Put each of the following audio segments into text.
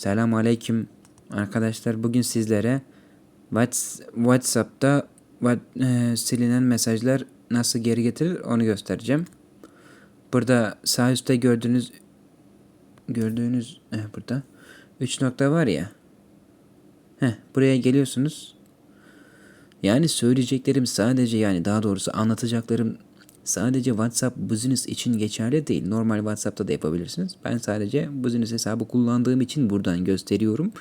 Selam aleyküm arkadaşlar. Bugün sizlere Whats- WhatsApp'ta what- e, silinen mesajlar nasıl geri getirilir onu göstereceğim. Burada sağ üstte gördüğünüz gördüğünüz eh, burada 3 nokta var ya. Heh, buraya geliyorsunuz. Yani söyleyeceklerim sadece yani daha doğrusu anlatacaklarım sadece WhatsApp Business için geçerli değil. Normal WhatsApp'ta da yapabilirsiniz. Ben sadece Business hesabı kullandığım için buradan gösteriyorum.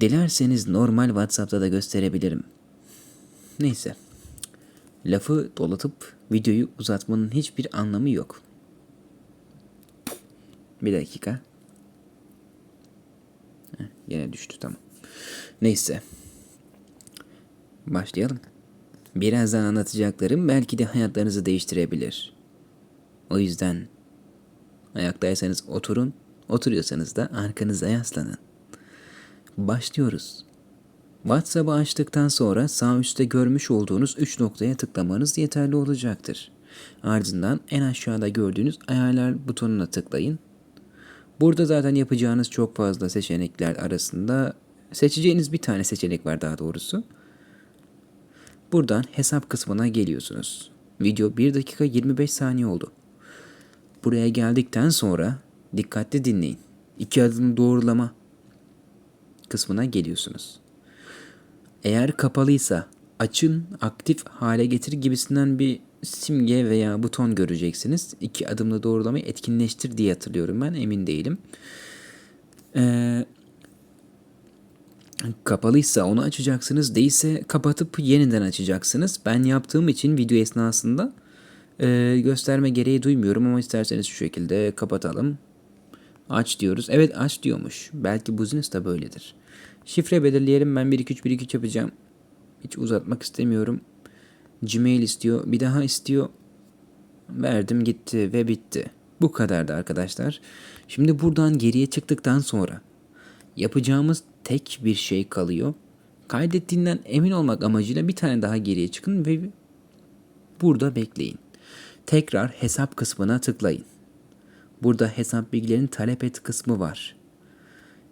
Dilerseniz normal WhatsApp'ta da gösterebilirim. Neyse. Lafı dolatıp videoyu uzatmanın hiçbir anlamı yok. Bir dakika. Heh, yine düştü tamam. Neyse. Başlayalım. Birazdan anlatacaklarım belki de hayatlarınızı değiştirebilir. O yüzden ayaktaysanız oturun, oturuyorsanız da arkanıza yaslanın. Başlıyoruz. WhatsApp'ı açtıktan sonra sağ üstte görmüş olduğunuz 3 noktaya tıklamanız yeterli olacaktır. Ardından en aşağıda gördüğünüz ayarlar butonuna tıklayın. Burada zaten yapacağınız çok fazla seçenekler arasında seçeceğiniz bir tane seçenek var daha doğrusu. Buradan hesap kısmına geliyorsunuz. Video 1 dakika 25 saniye oldu. Buraya geldikten sonra dikkatli dinleyin. İki adım doğrulama kısmına geliyorsunuz. Eğer kapalıysa açın, aktif hale getir gibisinden bir simge veya buton göreceksiniz. İki adımlı doğrulamayı etkinleştir diye hatırlıyorum ben emin değilim. Ee, kapalıysa onu açacaksınız. Değilse kapatıp yeniden açacaksınız. Ben yaptığım için video esnasında e, gösterme gereği duymuyorum ama isterseniz şu şekilde kapatalım. Aç diyoruz. Evet aç diyormuş. Belki business da böyledir. Şifre belirleyelim. Ben 123 yapacağım. Hiç uzatmak istemiyorum. Gmail istiyor. Bir daha istiyor. Verdim gitti ve bitti. Bu kadardı arkadaşlar. Şimdi buradan geriye çıktıktan sonra yapacağımız tek bir şey kalıyor. Kaydettiğinden emin olmak amacıyla bir tane daha geriye çıkın ve burada bekleyin. Tekrar hesap kısmına tıklayın. Burada hesap bilgilerini talep et kısmı var.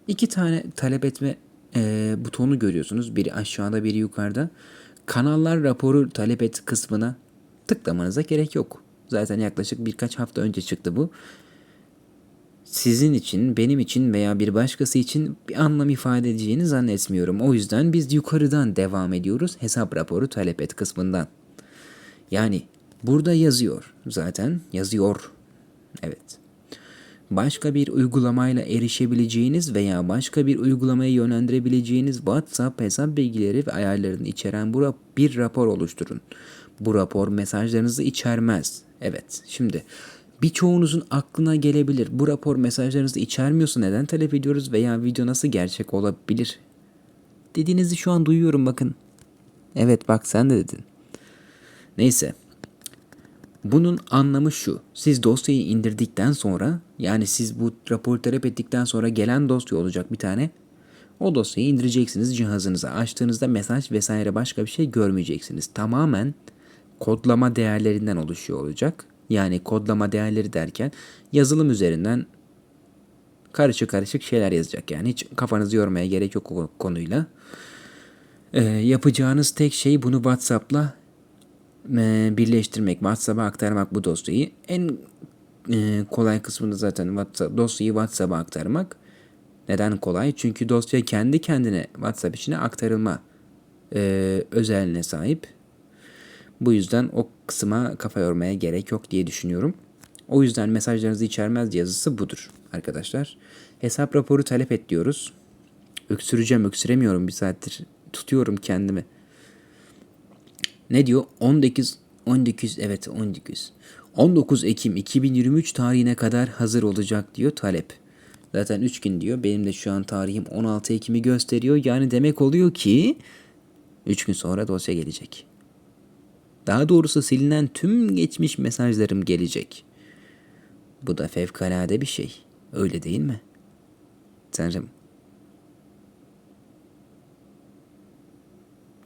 İki tane talep etme e, butonu görüyorsunuz. Biri aşağıda biri yukarıda. Kanallar raporu talep et kısmına tıklamanıza gerek yok. Zaten yaklaşık birkaç hafta önce çıktı bu. Sizin için, benim için veya bir başkası için bir anlam ifade edeceğini zannetmiyorum. O yüzden biz yukarıdan devam ediyoruz hesap raporu talep et kısmından. Yani burada yazıyor zaten yazıyor. Evet başka bir uygulamayla erişebileceğiniz veya başka bir uygulamaya yönlendirebileceğiniz WhatsApp hesap bilgileri ve ayarlarını içeren bu rap- bir rapor oluşturun. Bu rapor mesajlarınızı içermez. Evet, şimdi birçoğunuzun aklına gelebilir. Bu rapor mesajlarınızı içermiyorsa neden talep ediyoruz veya video nasıl gerçek olabilir? Dediğinizi şu an duyuyorum bakın. Evet bak sen de dedin. Neyse. Bunun anlamı şu. Siz dosyayı indirdikten sonra yani siz bu raporu talep ettikten sonra gelen dosya olacak bir tane. O dosyayı indireceksiniz cihazınıza. Açtığınızda mesaj vesaire başka bir şey görmeyeceksiniz. Tamamen kodlama değerlerinden oluşuyor olacak. Yani kodlama değerleri derken yazılım üzerinden karışık karışık şeyler yazacak. Yani hiç kafanızı yormaya gerek yok o konuyla. Ee, yapacağınız tek şey bunu WhatsApp'la e, birleştirmek, WhatsApp'a aktarmak bu dosyayı. En e, kolay kısmını zaten WhatsApp, dosyayı WhatsApp'a aktarmak. Neden kolay? Çünkü dosya kendi kendine WhatsApp içine aktarılma e, özelliğine sahip. Bu yüzden o kısma kafa yormaya gerek yok diye düşünüyorum. O yüzden mesajlarınızı içermez yazısı budur arkadaşlar. Hesap raporu talep et diyoruz. Öksüreceğim, öksüremiyorum bir saattir. Tutuyorum kendimi. Ne diyor? 19 19 evet 19. 19 Ekim 2023 tarihine kadar hazır olacak diyor talep. Zaten 3 gün diyor. Benim de şu an tarihim 16 Ekim'i gösteriyor. Yani demek oluyor ki 3 gün sonra dosya gelecek. Daha doğrusu silinen tüm geçmiş mesajlarım gelecek. Bu da fevkalade bir şey. Öyle değil mi? Tanrım.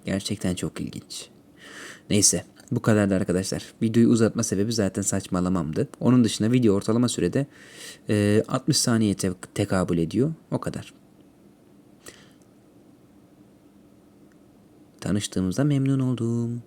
Gerçekten çok ilginç. Neyse. Bu kadardı arkadaşlar. Videoyu uzatma sebebi zaten saçmalamamdı. Onun dışında video ortalama sürede e, 60 saniye te- tekabül ediyor. O kadar. Tanıştığımızda memnun oldum.